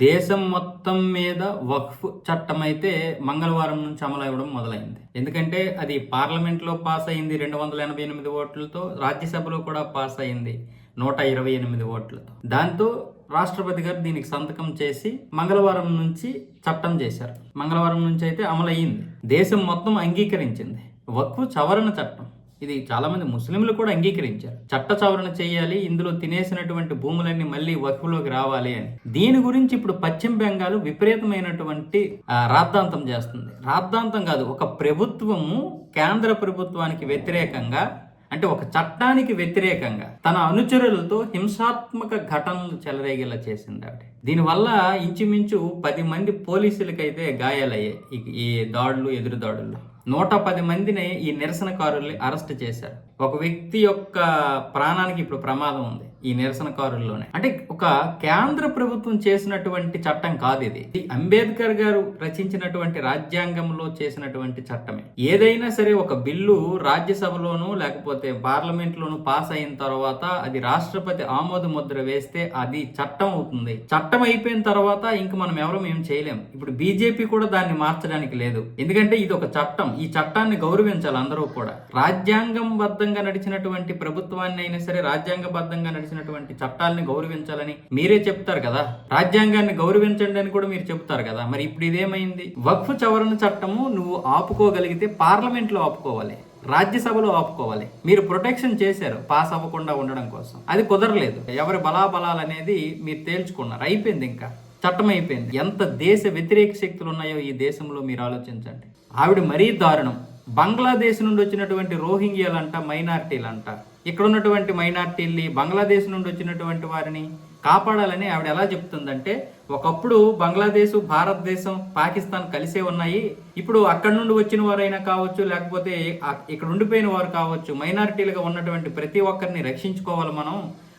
దేశం మొత్తం మీద వక్ఫ్ చట్టం అయితే మంగళవారం నుంచి అమలు అవ్వడం మొదలైంది. ఎందుకంటే అది పార్లమెంట్లో పాస్ అయింది రెండు వందల ఎనభై ఎనిమిది ఓట్లతో రాజ్యసభలో కూడా పాస్ అయింది నూట ఇరవై ఎనిమిది ఓట్లతో. దాంతో రాష్ట్రపతి గారు దీనికి సంతకం చేసి మంగళవారం నుంచి చట్టం చేశారు. మంగళవారం నుంచి అయితే అమలయ్యింది. దేశం మొత్తం అంగీకరించింది. వక్ఫ్ సవరణ చట్టం. ఇది చాలామంది ముస్లింలు కూడా అంగీకరించారు. చట్ట సవరణ చేయాలి ఇందులో తినేసినటువంటి భూములన్నీ మళ్ళీ వక్ఫ్లోకి రావాలి అని. దీని గురించి ఇప్పుడు పశ్చిమ బెంగాల్ విపరీతమైనటువంటి రాద్ధాంతం చేస్తుంది. రాద్ధాంతం కాదు ఒక ప్రభుత్వము కేంద్ర ప్రభుత్వానికి వ్యతిరేకంగా అంటే ఒక చట్టానికి వ్యతిరేకంగా తన అనుచరులతో హింసాత్మక ఘటనలు చెలరేగేలా చేసింది ఆవిడ. దీనివల్ల ఇంచుమించు పది మంది పోలీసులకైతే గాయాలయ్యాయి ఈ- దాడులు ఎదురు దాడులు. నూట పది మందిని ఈ నిరసనకారుల్ని అరెస్ట్ చేశారు. ఒక వ్యక్తి యొక్క ప్రాణానికి ఇప్పుడు ప్రమాదం ఉంది ఈ నిరసనకారుల్లోనే. అంటే ఒక కేంద్ర ప్రభుత్వం చేసినటువంటి చట్టం కాదు ఇది. అంబేద్కర్ గారు రచించినటువంటి రాజ్యాంగంలో చేసినటువంటి చట్టమే. ఏదైనా సరే ఒక బిల్లు రాజ్యసభలోను లేకపోతే పార్లమెంట్లోనూ పాస్ అయిన తర్వాత అది రాష్ట్రపతి ఆమోద ముద్ర వేస్తే అది చట్టం అవుతుంది. చట్టం అయిపోయిన తర్వాత ఇంక మనం ఎవరూ మేము చేయలేం. ఇప్పుడు బీజేపీ కూడా దాన్ని మార్చడానికి లేదు. ఎందుకంటే ఇది ఒక చట్టం. ఈ చట్టాన్ని గౌరవించాలి అందరూ కూడా. రాజ్యాంగం బద్ధంగా నడిచినటువంటి ప్రభుత్వాన్ని అయినా సరే రాజ్యాంగబద్ధంగా నడిచినటువంటి చట్టాలని గౌరవించాలని మీరే చెప్తారు కదా. రాజ్యాంగాన్ని గౌరవించండి అని కూడా మీరు చెప్తారు కదా. మరి ఇప్పుడు ఇదేమైంది? వక్ఫ్ చవరణ చట్టము నువ్వు ఆపుకోగలిగితే పార్లమెంట్లో ఆపుకోవాలి. రాజ్యసభలో ఆపుకోవాలి. మీరు ప్రొటెక్షన్ చేశారు పాస్ అవ్వకుండా ఉండడం కోసం. అది కుదరలేదు. ఎవరి బలాబలాలు అనేది మీరు తేల్చుకున్నారు. అయిపోయింది ఇంకా. చట్టం అయిపోయింది. ఎంత దేశ వ్యతిరేక శక్తులు ఉన్నాయో ఈ దేశంలో మీరు ఆలోచించండి. ఆవిడ మరీ దారుణం. బంగ్లాదేశ్ నుండి వచ్చినటువంటి రోహింగ్యాలంట మైనార్టీలంట. ఇక్కడ ఉన్నటువంటి మైనార్టీల్ని బంగ్లాదేశ్ నుండి వచ్చినటువంటి వారిని కాపాడాలని ఆవిడ ఎలా చెప్తుందంటే ఒకప్పుడు బంగ్లాదేశ్ భారతదేశం పాకిస్తాన్ కలిసే ఉన్నాయి. ఇప్పుడు అక్కడ నుండి వచ్చిన వారైనా కావచ్చు లేకపోతే ఇక్కడ ఉండిపోయిన వారు కావచ్చు మైనారిటీలుగా ఉన్నటువంటి ప్రతి ఒక్కరిని రక్షించుకోవాలి మనం.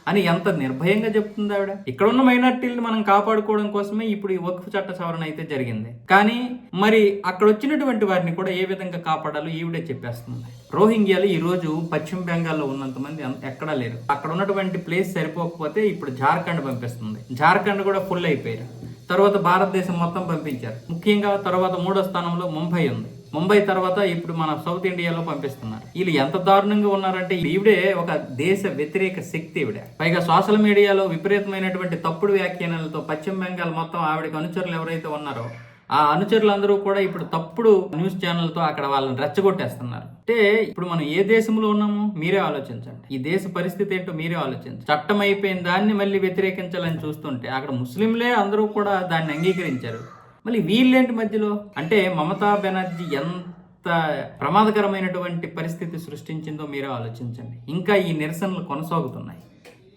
అని ఎంత నిర్భయంగా చెప్తుంది ఆవిడ? ఇక్కడ ఉన్న మైనార్టీలను మనం కాపాడుకోవడం కోసమే ఇప్పుడు ఈ వక్ఫ్ చట్ట సవరణ అయితే జరిగింది. కానీ మరి అక్కడ వచ్చినటువంటి వారిని కూడా ఏ విధంగా కాపాడాలో ఈవిడే చెప్పేస్తుంది. రోహింగ్యాలు ఈ రోజు పశ్చిమ బెంగాల్లో ఉన్నంత మంది ఎక్కడా లేరు. అక్కడ ఉన్నటువంటి ప్లేస్ సరిపోకపోతే ఇప్పుడు జార్ఖండ్ పంపిస్తుంది. జార్ఖండ్ కూడా ఫుల్ అయిపోయారు. తర్వాత భారతదేశం మొత్తం పంపించారు. ముఖ్యంగా తర్వాత మూడో స్థానంలో ముంబై ఉంది. ముంబై తర్వాత ఇప్పుడు మన సౌత్ ఇండియాలో పంపిస్తున్నారు. వీళ్ళు ఎంత దారుణంగా ఉన్నారంటే ఈవిడే ఒక దేశ వ్యతిరేక శక్తి ఈవిడ. పైగా సోషల్ మీడియాలో విపరీతమైనటువంటి తప్పుడు వ్యాఖ్యానాలతో పశ్చిమ బెంగాల్ మొత్తం ఆవిడకి అనుచరులు ఎవరైతే ఉన్నారో ఆ అనుచరులందరూ కూడా ఇప్పుడు తప్పుడు న్యూస్ ఛానల్తో అక్కడ వాళ్ళని రెచ్చగొట్టేస్తున్నారు. అంటే ఇప్పుడు మనం ఏ దేశంలో ఉన్నామో మీరే ఆలోచించండి. ఈ దేశ పరిస్థితి ఏంటో మీరే ఆలోచించండి. చట్టం అయిపోయిన దాన్ని మళ్ళీ వ్యతిరేకించాలని చూస్తుంటే అక్కడ ముస్లింలే అందరూ కూడా దాన్ని అంగీకరించారు. మళ్ళీ వీళ్ళేంటి మధ్యలో? అంటే మమతా బెనర్జీ ఎంత ప్రమాదకరమైనటువంటి పరిస్థితి సృష్టించిందో మీరే ఆలోచించండి. ఇంకా ఈ నిరసనలు కొనసాగుతున్నాయి.